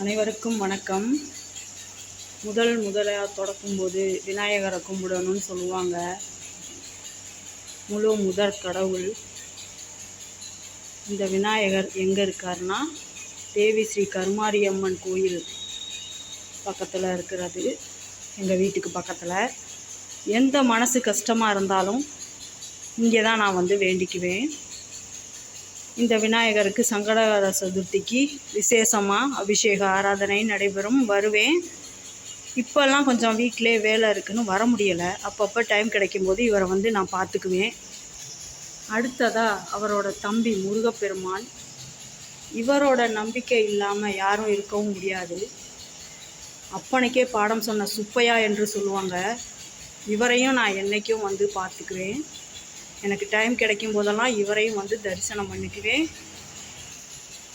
அனைவருக்கும் வணக்கம். முதல் முதலாக தொடக்கும்போது விநாயகரை கும்பிடணும்னு சொல்லுவாங்க. முழு முதற் கடவுள். இந்த விநாயகர் எங்கே இருக்காருன்னா தேவி ஸ்ரீ கருமாரியம்மன் கோயில் பக்கத்தில் இருக்கிறது. எங்கள் வீட்டுக்கு பக்கத்தில். எந்த மனசு கஷ்டமாக இருந்தாலும் இங்கே தான் நான் வந்து வேண்டிக்குவேன். இந்த விநாயகருக்கு சங்கடகர சதுர்த்திக்கு விசேஷமாக அபிஷேக ஆராதனை நடைபெறும். வருவேன். இப்போல்லாம் கொஞ்சம் வீட்டிலே வேலை இருக்குன்னு வர முடியலை. அப்பப்போ டைம் கிடைக்கும்போது இவரை வந்து நான் பார்த்துக்குவேன். அடுத்ததாக அவரோட தம்பி முருகப்பெருமான். இவரோட நம்பிக்கை இல்லாமல் யாரும் இருக்கவும் முடியாது. அப்பனுக்கே பாடம் சொன்ன சுப்பையா என்று சொல்லுவாங்க. இவரையும் நான் என்றைக்கும் வந்து பார்த்துக்குவேன். எனக்கு டைம் கிடைக்கும் போதெல்லாம் இவரையும் வந்து தரிசனம் பண்ணிக்குவேன்.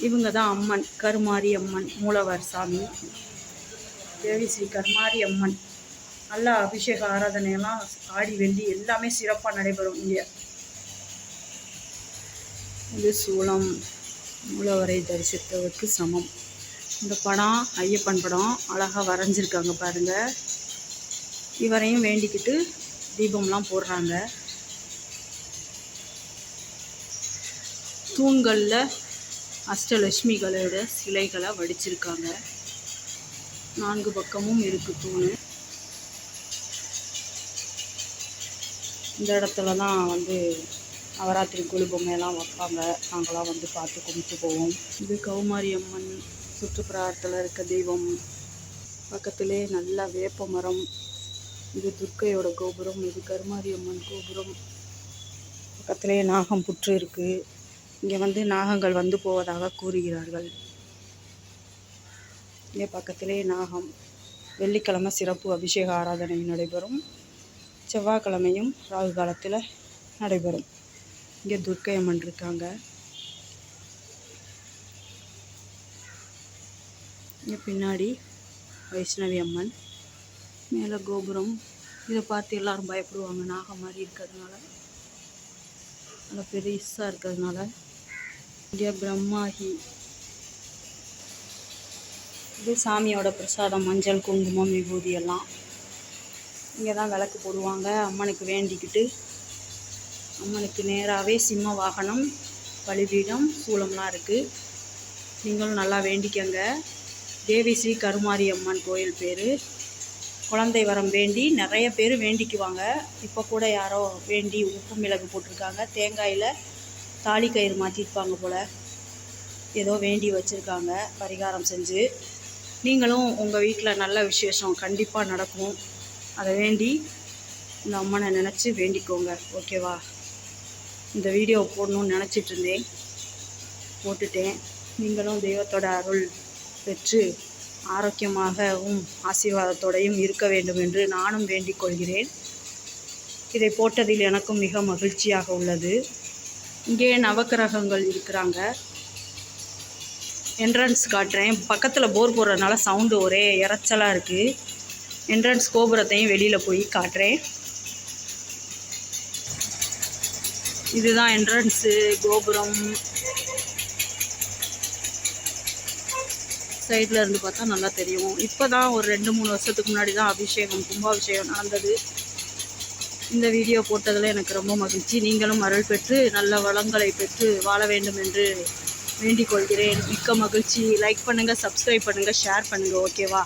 இவங்க தான் அம்மன் கருமாரி அம்மன் மூலவர் சாமி. தேவி ஸ்ரீ கருமாரி அம்மன் நல்லா அபிஷேக ஆராதனையெல்லாம் ஆடி வெள்ளி எல்லாமே சிறப்பாக நடைபெறும் இங்கே. இது சூளம் மூலவரை தரிசித்தவருக்கு சமம். இந்த படம் ஐயப்பன் படம் அழகாக வரைஞ்சிருக்காங்க பாருங்கள் இவரையும் வேண்டிக்கிட்டு தீபம்லாம் போடுறாங்க. தூண்களில் அஷ்டலட்சுமிகளோட சிலைகளை வடிச்சிருக்காங்க. நான்கு பக்கமும் இருக்குது தூண். இந்த இடத்துல தான் வந்து நவராத்திரி கொலு பொம்மையெல்லாம் வைப்பாங்க. நாங்களாம் வந்து பார்த்து கும்பிட்டு போவோம். இது கௌமாரி அம்மன் சுற்றுப்புறத்தில் இருக்க தெய்வம். பக்கத்திலே நல்ல வேப்ப மரம். இது துர்க்கையோட கோபுரம். இது கருமாரி அம்மன் கோபுரம். பக்கத்திலே நாகம் புற்று இருக்குது இங்கே வந்து நாகங்கள் வந்து போவதாக கூறுகிறார்கள். இங்கே பக்கத்திலே நாகம் வெள்ளிக்கிழமை சிறப்பு அபிஷேக ஆராதனை நடைபெறும். செவ்வாய்க்கிழமையும் ராகு காலத்தில் நடைபெறும். இங்கே துர்க்கை அம்மன் இருக்காங்க. இங்கே பின்னாடி வைஷ்ணவி அம்மன் மேலே கோபுரம். இதை பார்த்து எல்லாரும் பயப்படுவாங்க. நாகம் மாதிரி இருக்கிறதுனால. நல்லா பெருசாக இருக்கிறதுனால. இங்கே பிரம்மாகி. இது சாமியோட பிரசாதம் மஞ்சள் குங்குமம் விபூதி எல்லாம். இங்கே தான் விளக்கு போடுவாங்க அம்மனுக்கு வேண்டிக்கிட்டு. அம்மனுக்கு நேராகவே சிம்ம வாகனம் பலிபீடம் சூளம்லாம் இருக்குது நீங்களும் நல்லா வேண்டிக்கங்க. தேவி ஸ்ரீ கருமாரி அம்மன் கோயில் பேர். குழந்தை வரம் வேண்டி நிறைய பேர் வேண்டிக்குவாங்க. இப்போ கூட யாரோ வேண்டி உப்பு மிளகு போட்டிருக்காங்க. தேங்காயில் தாலி கயிறு மாற்றிருப்பாங்க போல். ஏதோ வேண்டி வச்சுருக்காங்க பரிகாரம் செஞ்சு. நீங்களும் உங்கள் வீட்டில் நல்ல விசேஷம் கண்டிப்பாக நடக்கும். அதை வேண்டி இந்த அம்மனை நினச்சி வேண்டிக்கோங்க ஓகேவா? இந்த வீடியோ போடணும்னு நினச்சிட்டு இருந்தேன். போட்டுட்டேன். நீங்களும் தெய்வத்தோட அருள் பெற்று ஆரோக்கியமாகவும் ஆசீர்வாதத்தோடையும் இருக்க வேண்டும் என்று நானும் வேண்டிக் கொள்கிறேன். இதை போட்டதில் எனக்கும் மிக மகிழ்ச்சியாக உள்ளது. இங்கே நவக்கிரகங்கள் இருக்கிறாங்க. என்ட்ரன்ஸ் காட்டுறேன். பக்கத்தில் போர் போடுறதுனால சவுண்டு ஒரே இறைச்சலாக இருக்குது என்ட்ரன்ஸ் கோபுரத்தையும் வெளியில் போய் காட்டுறேன். இதுதான் என்ட்ரன்ஸு கோபுரம். சைடில் இருந்து பார்த்தா நல்லா தெரியும். இப்போ தான் ஒரு ரெண்டு மூணு வருஷத்துக்கு முன்னாடி தான் அபிஷேகம் கும்பாபிஷேகம் நடந்தது. இந்த வீடியோ போட்டதில் எனக்கு ரொம்ப மகிழ்ச்சி. நீங்களும் அருள் பெற்று நல்ல வளங்களை பெற்று வாழ வேண்டும் என்று வேண்டிக் கொள்கிறேன். மிக்க மகிழ்ச்சி. லைக் பண்ணுங்கள் சப்ஸ்கிரைப் பண்ணுங்கள் ஷேர் பண்ணுங்கள் ஓகேவா